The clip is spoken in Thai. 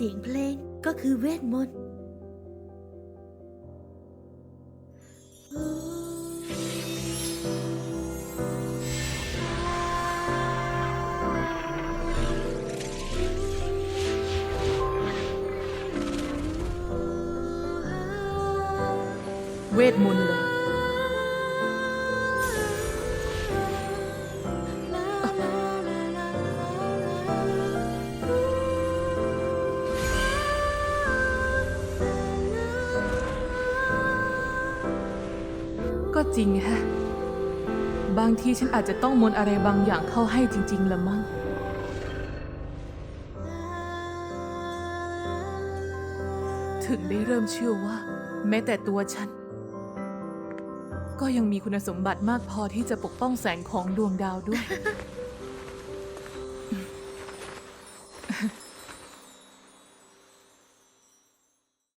สียงเพลงก็คือเวทมนต์ เวทมนต์เหร ก็จริงฮะ บางทีฉันอาจจะต้องมนอะไรบางอย่างเข้าให้จริง ๆละมั้ง ถึงได้เริ่มเชื่อว่า แม้แต่ตัวฉัน ก็ยังมีคุณสมบัติมากพอที่จะปกป้องแสงของดวงดาวด้วย